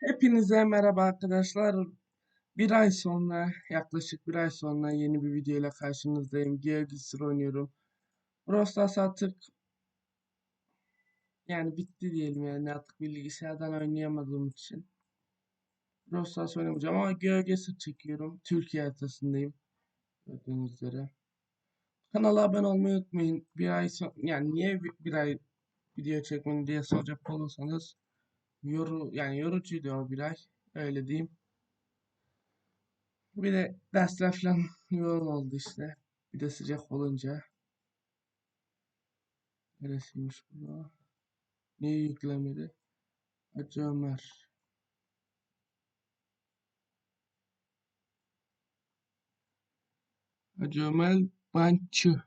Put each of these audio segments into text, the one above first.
Hepinize merhaba arkadaşlar. Bir ay sonra, yaklaşık bir ay sonra yeni bir video ile karşınızdayım. Geogesir oynuyorum. Brawl Stars artık yani bitti diyelim yani artık bilgisayardan oynayamadığım için. Brawl Stars oynamayacağım ama Geogesir çekiyorum. Türkiye haritasındayım. Gördüğünüz üzere. Kanala abone olmayı unutmayın. Bir ay son, yani niye bir, bir ay video çekmedim diye soracak olursanız yoru yani yorucuydu o bir ay. Öyle diyeyim. Bir de dersler falan yoğun oldu işte. Bir de sıcak olunca. Neresiymiş bu? Niye yüklemedi? Hacı Ömer. Hacı Ömer Bançı.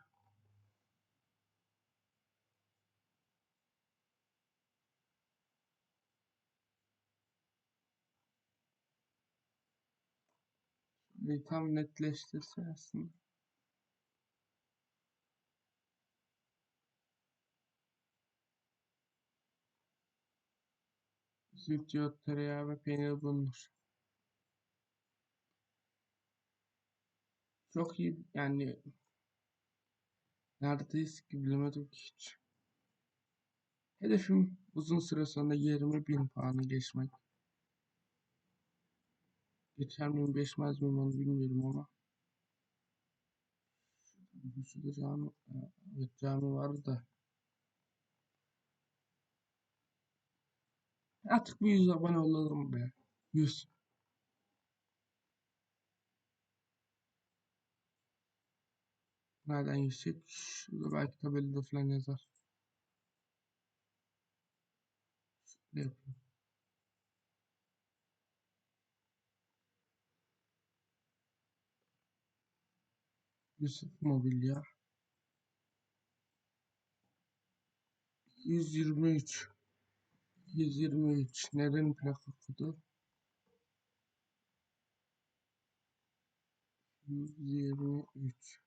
Tam netleştirse aslında. Süt, yoğurt, tereyağı ve peynir bulunur. Çok iyi yani neredeyiz ki bilemedim ki hiç. Hedefim uzun süre sonra 20 bin puanı geçmek. Geçer miyim geçmez miyim onu bilmiyorum ama. Şurada cami, evet cami vardı da. Artık bir 100 abone olalım be. 100. Nereden yüksek? Şurada belki tabelada falan yazar. Ne yapayım? Yusuf Mobilya. 123. 123. Neden plaka kodu? 123.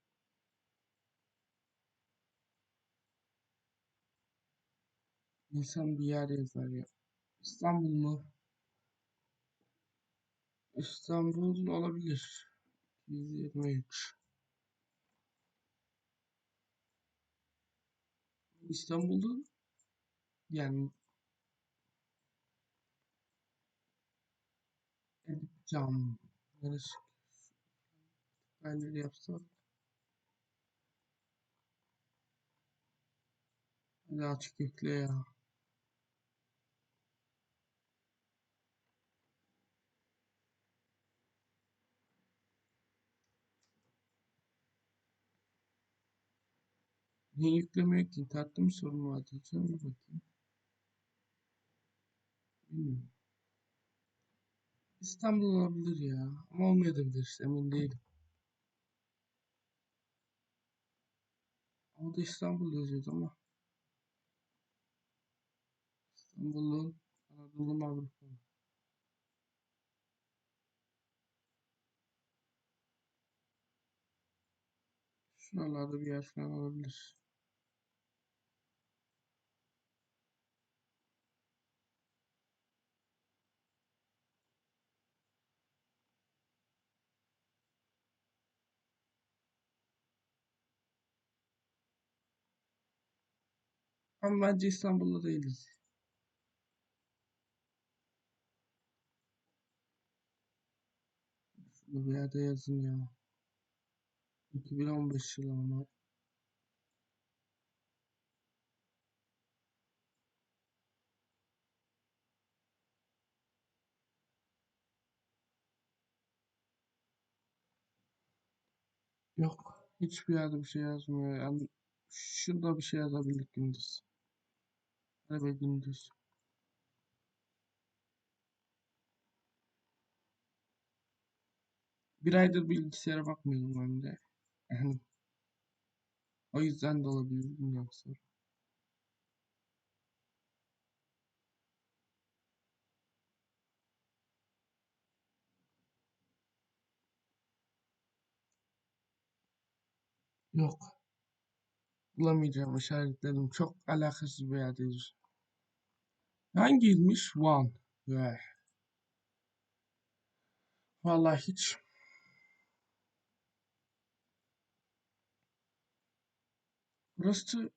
İnsan bir yer yazar ya. İstanbul mu? İstanbul olabilir. 123. İstanbul'da yani Edipcan neresi? Neler yapsak? Hadi açık yükle ya. Niye yüklemiyor ki? İnternette mi sorun var diyeceğim. Bir bakayım. Bilmiyorum. İstanbul olabilir ya. Ama olmayabilir emin değilim. Orada İstanbul yazıyordu ama. İstanbul'un Anadolu mu Avrupa mı? Şuralarda bir yer falan olabilir. Ama bence İstanbul'da değiliz. Şurada bir yerde yazın ya. 2015 yılı ama. Yok. Hiçbir yerde bir şey yazmıyor. Yani şurada bir şey yazabildik gündüz. Evet gündüz. Bir aydır bilgisayara bakmıyorum ben de. Yani o yüzden de olabilir bilmiyorum sonra. Yok. Bulamayacağım işaretledim. Çok alakasız bir yerdeyiz. Hangi ilmiş? Van. Veh. Vallahi hiç. Burası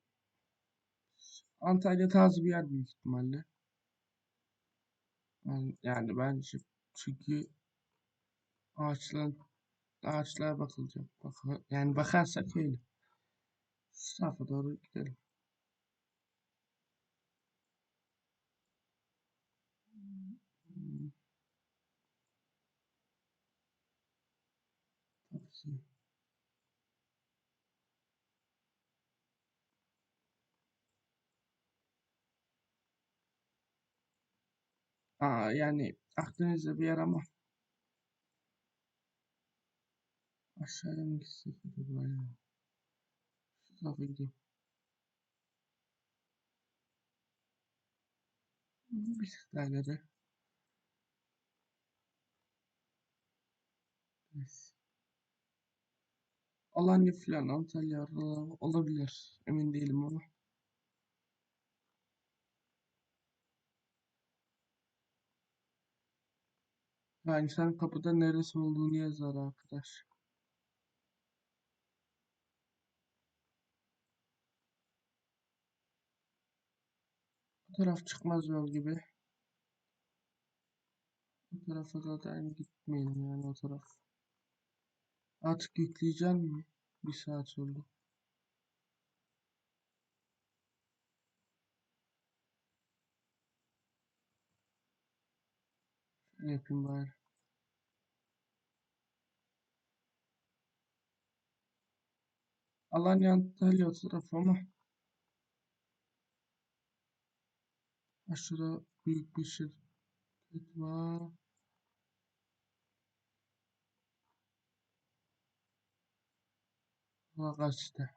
Antalya tarzı bir yer büyük ihtimalle. Yani, yani bence çünkü ağaçlar ağaçlara bakılacak. Bak, yani bakarsak öyle. Tarafa doğru gidelim. Taksi. Aa, yani Akdeniz'de bir yer ama aşağıya mı gitsek acaba ya? Şu tarafa gideyim. İleri. Neyse. Alanya falan Antalya olabilir. Emin değilim ama. Yani sen kapıda neresi olduğunu yazar arkadaş. Taraf çıkmaz yol gibi. Bu tarafa zaten gitmeyelim yani o taraf. Artık yükleyeceğim mi? Bir saat oldu. Şöyle yapayım bari. Alanya Antalya o taraf ama aşırı büyük bir şirket var. Rakaç'ta.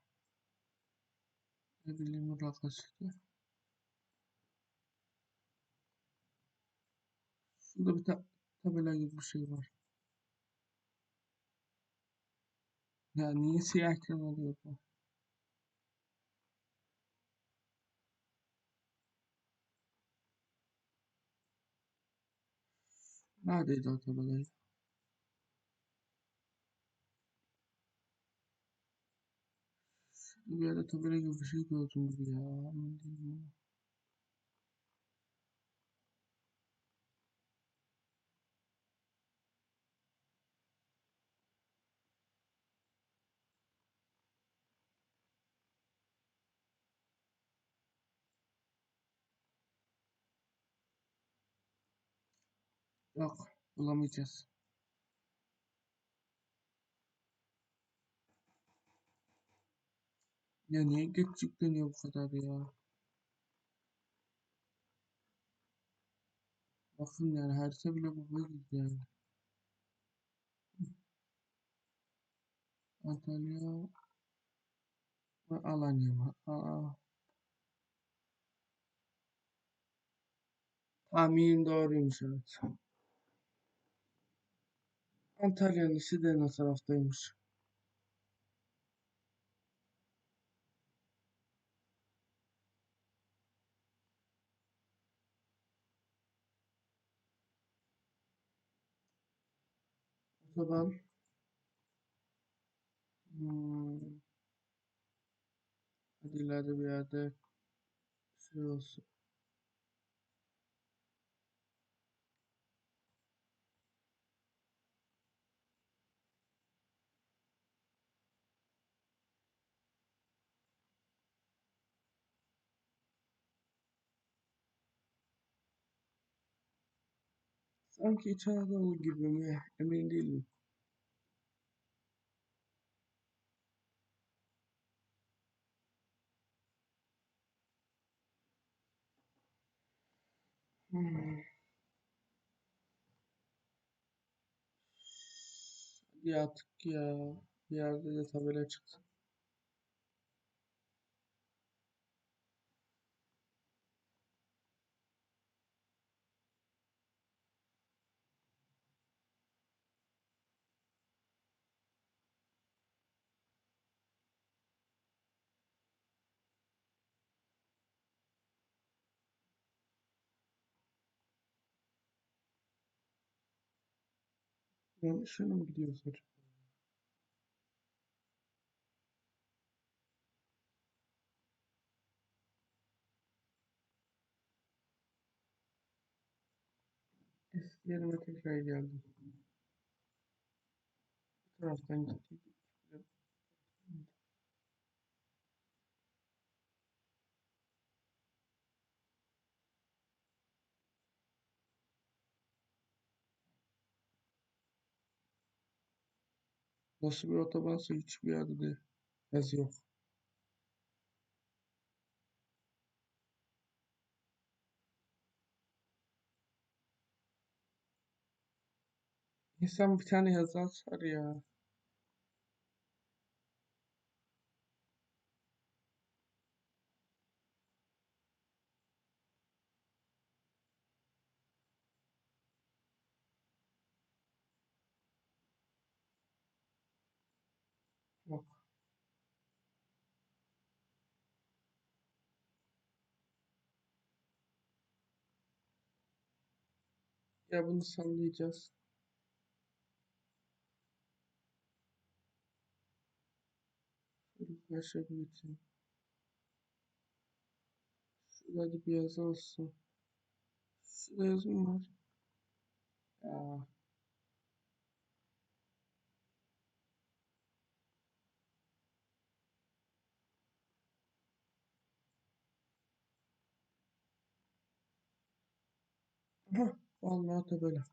Ne bileyim Rakaç'ta. Şurada bir ta tabela gibi bir şey var. Ya niye siyah ekran oluyor bu? Neredeydi o tabelayı? Şurada bir yerde tabela gibi bir şey gördüm gibi ya. Emin değilim ama. Yok bulamayacağız. Ya niye geç yükleniyor bu kadar ya? Bakın yani harita bile bu böyle yani. Antalya ve Alanya mı? Aa, tahminim doğruymuş evet. Antalya'nın Siderin o taraftaymış. Otoban. Hmm. Hadi ileride bir yerde şey olsun. Sanki Anadolu gibi mi? Emin değilim. Hmm. Hadi ya. Bir yerde de tabela çıktı. Yanlış yöne mi gidiyoruz acaba? Eski yerime tekrar geldim. Bu taraftan gittiydik. Nasıl bir otobansa hiçbir yerde de yaz yok. İnsan bir tane yazı atar ya. Yok. Ya bunu sallayacağız. Başa bir geçeyim. Şurada bir yazı olsun. Şurada yazı mı var? Ya. Vallahi tabela.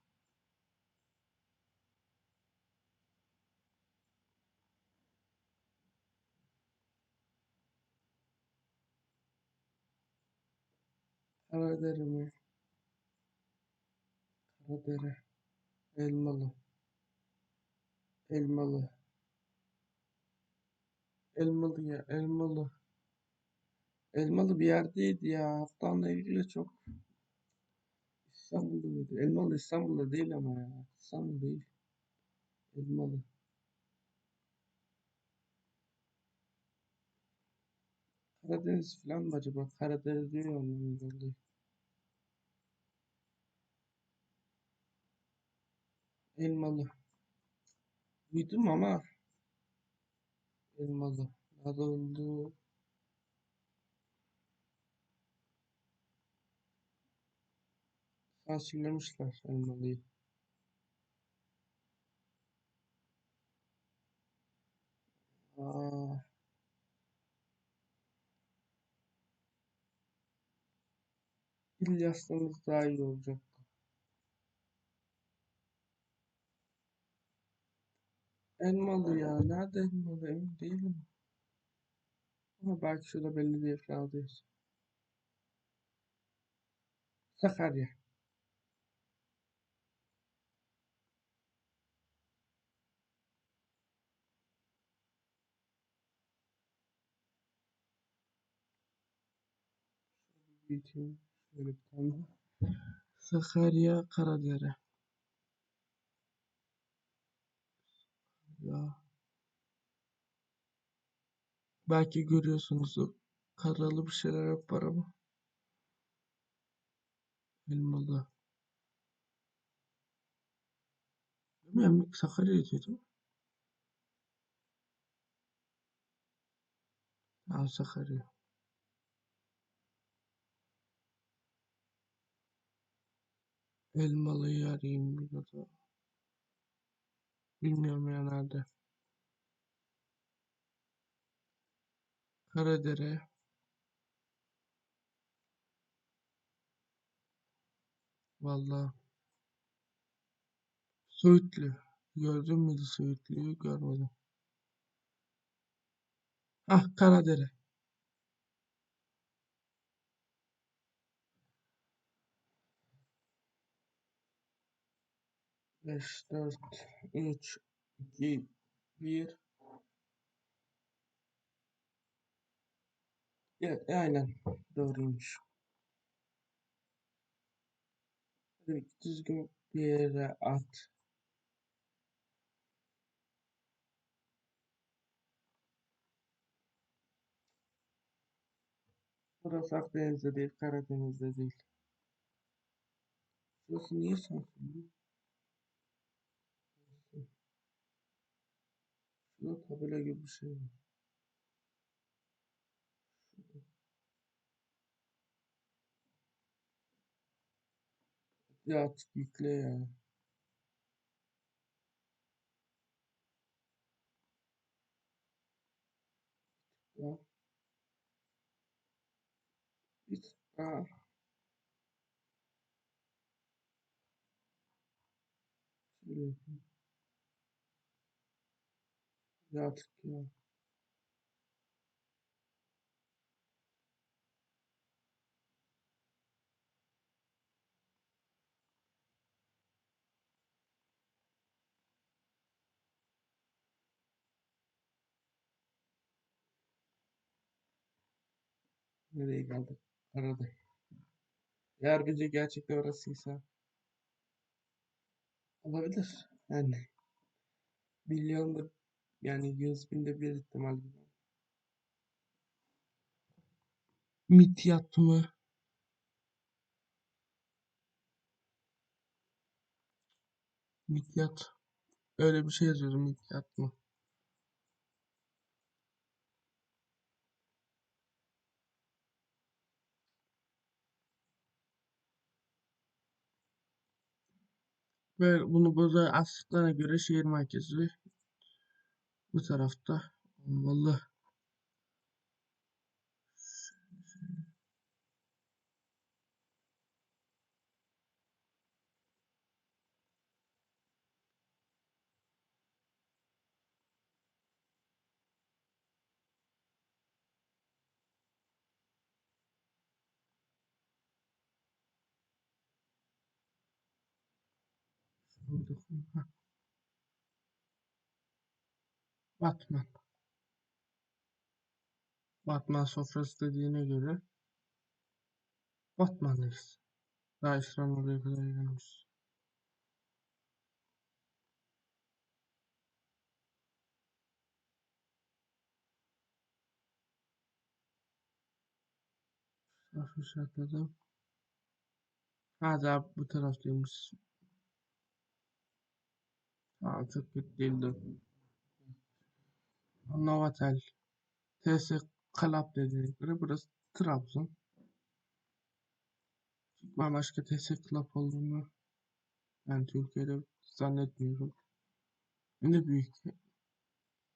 Karadere mi? Karadere. Elmalı. Elmalı. Elmalı ya. Elmalı. Elmalı bir yerdeydi ya. Haftanla ilgili çok İstanbul'da mıydı? Elmalı İstanbul'da değil ama ya. İstanbul değil. Elmalı. Karadeniz falan mı acaba? Karadeniz diyor ondan dolayı. Elmalı. Duydum ama elmalı. Nerede oldu? Sansürlemişler elmalıyı. Aa, dil yazsanız daha iyi olacak. Elmalı ya. Nerede elmalı? Emin değilim. Ama belki şurada belli değil diyorsun. Sakarya. Büyüteyim. Şöyle bir. Sakarya Karadere. Ya. Belki görüyorsunuz karalı bir şeyler var ama. Elmalı. Bilmiyorum Sakarya diyordum. Ha Sakarya. Elmalı'yı arayayım bir de. Bilmiyorum ya nerede. Karadere. Vallahi. Söğütlü. Gördün mü Söğütlü'yü? Görmedim. Ah Karadere. Beş, dört, üç, iki, bir. Ya, aynen. Doğruymuş. Hadi düzgün bir yere at. Burası Akdeniz'de değil, Karadeniz'de değil. Burası niye sansürlü? Şurada tabela gibi bir şey var. Şurada. Ya artık yükle ya. Ya. Hiç. Aa. Şöyle yapayım. Ya artık ya. Nereye geldik? Arada. Eğer gece gerçekten orasıysa olabilir. Yani milyonda yani yüz binde bir ihtimal gibi. Midyat mı? Midyat. Öyle bir şey yazıyorum midyat mı? Ve bunu burada astıklarına göre şehir merkezi bu tarafta olmalı. Şurada koyayım. Batman. Batman sofrası dediğine göre Batman'dayız. Daha oraya kadar gelmiş. Hafif şartladım. Ha daha bu taraftaymış. Ha çok kötü Novotel. TS Club dediğine göre burası Trabzon. Ben başka TS Club olduğunu ben Türkiye'de zannetmiyorum. Ne büyük.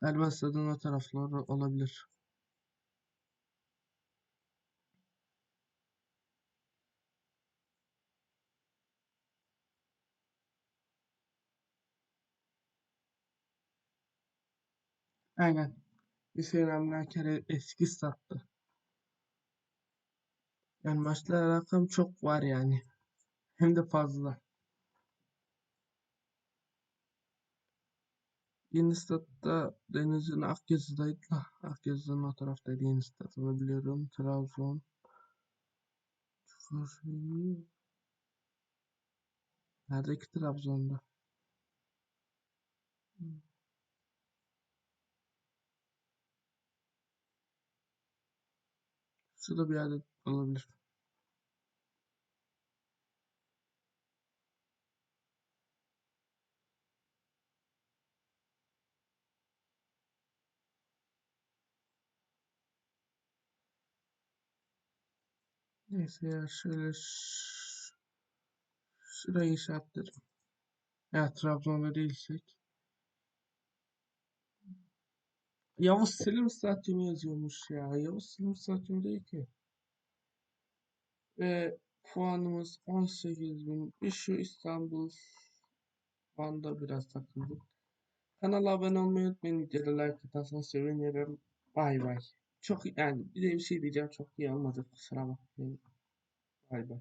Galiba stadın o tarafları olabilir. Aynen. Hüseyin Emre kere eski stattı. Yani maçla alakam çok var yani. Hem de fazla. Yeni statta Deniz'in Akyazı'daydı da. Akyazı'nın o taraftaydı yeni stat. Onu biliyorum. Trabzon. Neredeki Trabzon'da? Şurada bir yerde olabilir. Neyse ya şöyle şurayı işaretlerim. Ya Trabzon'da değilsek. Yavuz Selim Stadyumu yazıyormuş ya. Yavuz Selim Stadyumu değil ki. Ve puanımız 18.000. Bir şu İstanbul Van'da biraz takıldık. Kanala abone olmayı unutmayın. Videoda like atarsanız sevinirim. Bay bay. Çok yani bir de bir şey diyeceğim. Çok iyi olmadı. Kusura bakmayın. Bay bay.